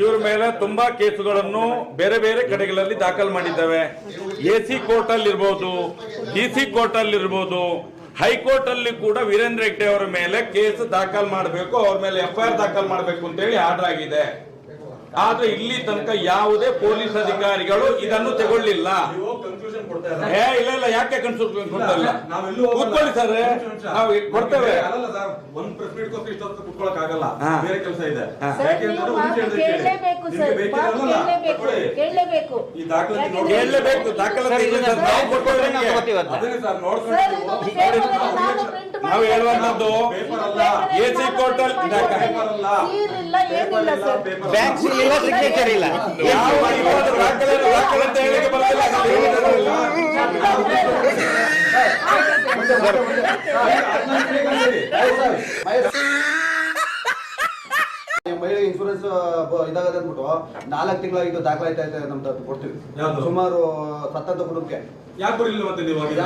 ಇವ್ರ ಮೇಲೆ ತುಂಬಾ ಕೇಸುಗಳನ್ನು ಬೇರೆ ಬೇರೆ ಕಡೆಗಳಲ್ಲಿ ದಾಖಲು ಮಾಡಿದ್ದಾವೆ. ಎ ಸಿ ಕೋರ್ಟ್ ಅಲ್ಲಿ ಇರ್ಬೋದು ಡಿ ಸಿ ಕೋರ್ಟ್ ಅಲ್ಲಿ ಇರ್ಬೋದು ಹೈಕೋರ್ಟ್ ಅಲ್ಲಿ ಕೂಡ ವೀರೇಂದ್ರ ಹೆಗ್ಡೆ ಅವರ ಮೇಲೆ ಕೇಸ್ ದಾಖಲು ಮಾಡಬೇಕು ಅವ್ರ ಮೇಲೆ ಎಫ್ಐಆರ್ ದಾಖಲು ಮಾಡಬೇಕು ಅಂತ ಹೇಳಿ ಆರ್ಡರ್ ಆಗಿದೆ. ಆದ್ರೆ ಇಲ್ಲಿ ತನಕ ಯಾವುದೇ ಪೊಲೀಸ್ ಅಧಿಕಾರಿಗಳು ಇದನ್ನು ತಗೊಳ್ಳಿಲ್ಲ. ಏ ಇಲ್ಲ ಇಲ್ಲ ಯಾಕೆ ಕೊಡ್ತಲ್ಲ? ಹೋಗಲ್ಲ. ಕೂತ್ಕೊಳ್ಳಿ ಸರ್. ನಾವು ಕೊಡ್ತೇವೆ. ಒಂದ್ ಪ್ರೆಸ್ ಮೀಟ್ ಆಗಲ್ಲ ಬೇರೆ ಕೆಲಸ ಇದೆ. ಯಾಕೆಂದ್ರೆ ಕೇಳಲೇಬೇಕು ಸರ್ ಮಾತು ಕೇಳಲೇಬೇಕು ಕೇಳಲೇಬೇಕು ಈ ದಾಖಲಾತಿ ಯಾಕೆಂದ್ರೆ- ನೋಡಿ. ಕೇಳಲೇಬೇಕು ದಾಖಲಾತಿ ಇದೆ ಸರ್ ನಾವು. ಅದನ್ನೇ ಸರ್ ಸರ್, ನೀವು- ಇದೊಂದು paper ಅಲ್ಲಿ ನಾನು print ನಾವು ಹೇಳುವಂತದ್ದು paper ಅಲ್ಲ ಎ ಸಿ ಕೋರ್ಟ್ ಅಲ್ಲಿ ದಾಖಲೆ. ಅಲ್ಲ ಸೀಲ್ ಇಲ್ಲ ಏನಿಲ್ಲ ಸರ್ ಬ್ಯಾಂಕ್ ಇಲ್ಲ ಸಿಗ್ನೇಚರ್ ಇಲ್ಲ ಯಾವ ಇವಾಗ ದಾಖಲೆ ದಾಖಲೆ ಅಂತ ಹೇಳಿಕೆ ಬರ್ತಿಲ್ಲ ನಾವು ಹೇಳೋದಿಲ್ಲ. ಮಹಿಳೆ ಇನ್ಶೂರೆನ್ಸ್ ಇದಾಗದೆ ಅಂದ್ಬಿಟ್ಟು ನಾಲ್ಕು ತಿಂಗಳಾಗಿದ್ದು ದಾಖಲಾಯ್ತಾ ಇದೆ ನಮ್ದು ಅದು ಕೊಡ್ತೀವಿ ಯಾವ್ದು? ಸುಮಾರು ಸತ್ತಂತ ಕುಟುಂಬಕ್ಕೆ ಯಾಕೆ ಬರಲಿಲ್ಲ ಮತ್ತೆ ನೀವು ಹಾಗೆ?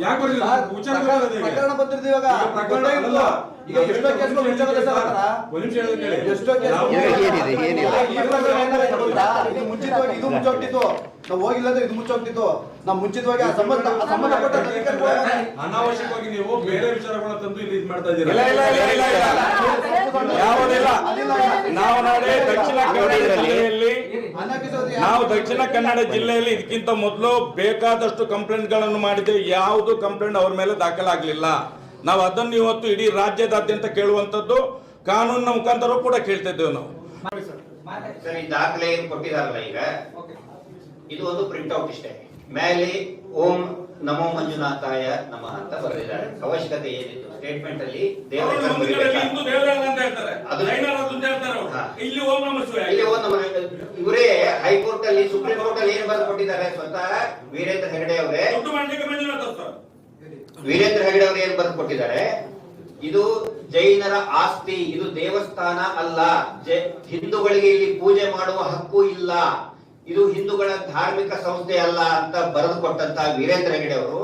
ಯಾಕೆ ಬರ್ಲಿಲ್ಲ? ಸರ್, ವಿಚಾರ ಪ್ರಕರಣ- ಗೊತ್ತಾಗದೆ ಈಗ. ಪ್ರಕರಣ ಬಂದಿರ್ತೀವಿ ಇವಾಗ ಈಗ ಪ್ರಕರಣ ಅಲ್ಲ. ಈಗ ಎಷ್ಟೋ ಕೇಸ್ಗಳು ಮುಚ್ಚೋಗಿದೆ ಸರ್ ಹತ್ರ. ಒಂದ್ ನಿಮಿಷ ಹೇಳೋದು ಕೇಳಿ. ಎಷ್ಟೋ ಕೇಸ್ ನಾವು- ಏನಿದೆ, ಏನಿಲ್ಲ. ಇದು ಮುಂಚಿತವಾಗಿ ಇದು ಮುಚ್ಚೋಗ್ತಿತ್ತು ನಾವು ಹೋಗಿಲ್ಲ ಅಂದ್ರೆ ಇದು ಮುಚ್ಚೋಗ್ತಿತ್ತು ನಾವು ಮುಂಚಿತವಾಗಿ ಆ ಸಂಬಂಧ ಆ ಸಂಬಂಧಪಟ್ಟ ಅಧಿಕಾರಿಗಳು ಅನಾವಶ್ಯಕವಾಗಿ ನೀವು ಬೇರೆ ವಿಚಾರಗಳನ್ನ ತಂದು ಇಲ್ಲಿ ಇದ್ ಮಾಡ್ತಾ ಇಲ್ಲ ಇದ್ದೀರಾ ಇಲ್ಲ ಇಲ್ಲ ಇಲ್ಲ ಇಲ್ಲ ಯಾವುದಿಲ್ಲ. ನಾವು ನಾಳೆ ದಕ್ಷಿಣ ಕನ್ನಡ ಜಿಲ್ಲೆಯಲ್ಲಿ ನಾವು ದಕ್ಷಿಣ ಕನ್ನಡ ಜಿಲ್ಲೆಯಲ್ಲಿ ಇದಕ್ಕಿಂತ ಮೊದಲು ಬೇಕಾದಷ್ಟು ಕಂಪ್ಲೇಂಟ್ಗಳನ್ನು ಮಾಡಿದ್ದೇವೆ ಯಾವುದು ಕಂಪ್ಲೇಂಟ್ ಅವ್ರ ಮೇಲೆ ದಾಖಲಾಗಲಿಲ್ಲ. ನಾವು ಅದನ್ನು ಇವತ್ತು ಇಡೀ ರಾಜ್ಯದಾದ್ಯಂತ ಕೇಳುವಂತದ್ದು ಕಾನೂನಿನ ಮುಖಾಂತರ ಕೂಡ ಕೇಳ್ತಾ ಇದ್ದೇವೆ ನಾವು ಸರ್. ಈ ದಾಖಲೆ ಏನ್ ಕೊಟ್ಟಿದಾರಲ್ಲ ಈಗ? ಇದು ಒಂದು ಪ್ರಿಂಟ್ ಔಟ್ ಇಷ್ಟೇ. ಮೇಲೆ ಓಂ ನಮೋ ಮಂಜುನಾಥಾಯ ನಮ ಅಂತ ಬರೆದಿದ್ದಾರೆ. ಅವಶ್ಯಕತೆ ಏನಿತ್ತು? ಸ್ಟೇಟ್ಮೆಂಟ್ ಅಲ್ಲಿ ಇವರೇ ಹೈಕೋರ್ಟ್ ಅಲ್ಲಿ ಸುಪ್ರೀಂ ಕೋರ್ಟ್ ಅಲ್ಲಿ ಏನ್ ಬರೆದು ಕೊಟ್ಟಿದ್ದಾರೆ ಸ್ವತಃ ವೀರೇಂದ್ರ ಹೆಗಡೆ ಅವರೇ. ವೀರೇಂದ್ರ ಹೆಗಡೆ ಅವರು ಏನ್ ಬರೆದು ಕೊಟ್ಟಿದ್ದಾರೆ ಇದು ಜೈನರ ಆಸ್ತಿ. ಇದು ದೇವಸ್ಥಾನ ಅಲ್ಲ. ಹಿಂದೂಗಳಿಗೆ ಇಲ್ಲಿ ಪೂಜೆ ಮಾಡುವ ಹಕ್ಕು ಇಲ್ಲ. ಇದು ಹಿಂದೂಗಳ ಧಾರ್ಮಿಕ ಸಂಸ್ಥೆ ಅಲ್ಲ ಅಂತ ಬರೆದು ಕೊಟ್ಟಂತ ವೀರೇಂದ್ರ ಹೆಗಡೆ ಅವರು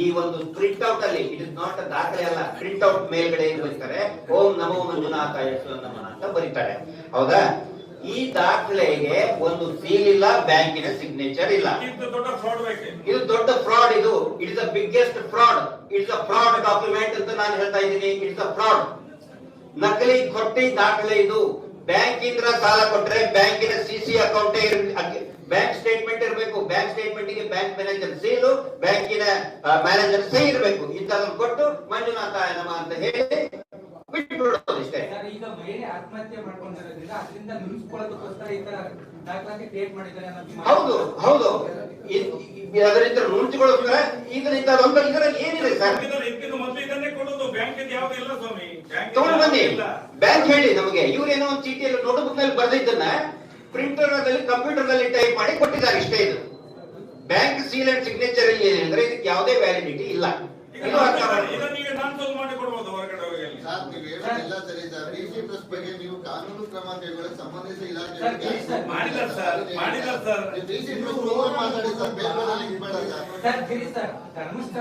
ಈ ಒಂದು ಪ್ರಿಂಟ್ ಔಟ್ ಅಲ್ಲಿ ಇಟ್ ಇಸ್ ನಾಟ್ ದಾಖಲೆ ಅಲ್ಲ ಪ್ರಿಂಟ್ ಔಟ್ ಮೇಲ್ಗಡೆ ಏನ್ ಬರೀತಾರೆ? ಓಂ ನಮೋ ಮಂಜುನಾಥಾಯ ನಮನ ಅಂತ ಬರೀತಾರೆ. ಹೌದಾ? ಈ ದಾಖಲೆಗೆ ಒಂದು ಸೀಲ್ ಇಲ್ಲ ಬ್ಯಾಂಕಿನ ಸಿಗ್ನೇಚರ್ ಇಲ್ಲ. ಇದು ದೊಡ್ಡ ಫ್ರಾಡ್ ಇದು it is the biggest fraud it's a fraud document ಅಂತ ನಾನು ಹೇಳ್ತಾ ಇದ್ದೀನಿ. ಇಟ್ಸ್ ಅ ಫ್ರಾಡ್ ನಕಲಿ ಕೊಟ್ಟಿ ದಾಖಲೆ ಇದು. ಬ್ಯಾಂಕ್ ಇಂದ ಸಾಲ ಕೊಟ್ರೆ ಬ್ಯಾಂಕಿನ ಸಿಸಿ ಅಕೌಂಟ್ ಬ್ಯಾಂಕ್ ಸ್ಟೇಟ್ಮೆಂಟ್ ಇರಬೇಕು. ಬ್ಯಾಂಕ್ ಸ್ಟೇಟ್ಮೆಂಟ್ಗೆ ಬ್ಯಾಂಕ್ ಮ್ಯಾನೇಜರ್ ಸೀಲು ಬ್ಯಾಂಕಿನ ಮ್ಯಾನೇಜರ್ ಸಹಿ ಇರಬೇಕು. ಇಂಥದನ್ನು ಕೊಟ್ಟು ಮಂಜುನಾಥ ಅಂತ ಹೇಳಿ ಬಿಟ್ಬಿಡೋದು ಇಷ್ಟೇ. ಈಗ ಮಹಿಳೆ ಆತ್ಮಹತ್ಯೆ ಮಾಡ್ಕೊಂಡಿರೋದ್ರಿಂದ ಅದರಿಂದ ನುಡಿಸ್ಕೊಳ್ಳೋದಕ್ಕೋಸ್ಕರ ಈ ತರ ದಾಖಲಾತಿ ಕ್ರಿಯೇಟ್ ಮಾಡಿದ್ದಾರೆ ಅನ್ನೋದು ಹೌದು ಹೌದು. ಅದರಿಂದ ನುಣುಚಿಕೊಳ್ಳೋಸ್ಕರ ಇದರಿಂದ ಒಂದು ಇದರಲ್ಲಿ ಏನಿದೆ ಸರ್? ಇದನ್ನ- ಇದಕ್ಕಿಂತ ಮೊದಲು ಇದನ್ನೇ ಕೊಡೋದು. ಬ್ಯಾಂಕ್ ಯಾವ್ದು ಇಲ್ಲ ಸ್ವಾಮಿ. ಬ್ಯಾಂಕ್ ತಗೊಂಡು ಬನ್ನಿ. ಬ್ಯಾಂಕ್ ಹೇಳಿ ನಮಗೆ ಇವ್ರೇನೋ ಒಂದು ಚೀಟಿಯಲ್ಲಿ ನೋಟ್ಬುಕ್ನಲ್ಲಿ ಬರೆದಿದ್ದನ್ನ ಪ್ರಿಂಟರ್ನಲ್ಲಿ ಕಂಪ್ಯೂಟರ್ನಲ್ಲಿ ಟೈಪ್ ಮಾಡಿ ಕೊಟ್ಟಿದ್ದಾರೆ ಇಷ್ಟೇ ಇದು. ಬ್ಯಾಂಕ್ ಸೀಲ್ ಅಂಡ್ ಸಿಗ್ನೇಚರ್ ಇಲ್ಲಿ ಏನಂದ್ರೆ ಇದಕ್ಕೆ ಯಾವುದೇ ವ್ಯಾಲಿಡಿಟಿ ಇಲ್ಲ. ನೀವು ಕಾನೂನು ಕ್ರಮ ಕೈಗೊಳ್ಳಲು ಸಂಬಂಧಿಸಿದ ಇಲಾಖೆ.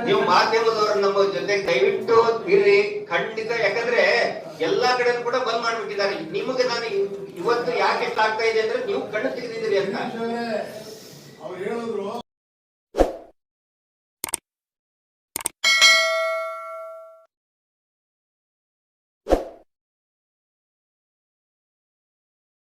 ನೀವು ಮಾಧ್ಯಮದವರು ನಮ್ಮ ಜೊತೆ ದಯವಿಟ್ಟು ಇರ್ರಿ. ಖಂಡಿತ ಯಾಕಂದ್ರೆ ಎಲ್ಲಾ ಕಡೆ ಕೂಡ ಬಂದ್ ಮಾಡ್ಬಿಟ್ಟಿದ್ದಾರೆ. ನಿಮಗೆ ನಾನು ಇವತ್ತು ಯಾಕೆ ಆಗ್ತಾ ಇದೆ ಅಂದ್ರೆ ನೀವು ಕಣ್ಣು ತೆಗೆದಿದ್ದೀರಿ ಅಂತ. ಅವ್ರು ಹೇಳಿದ್ರು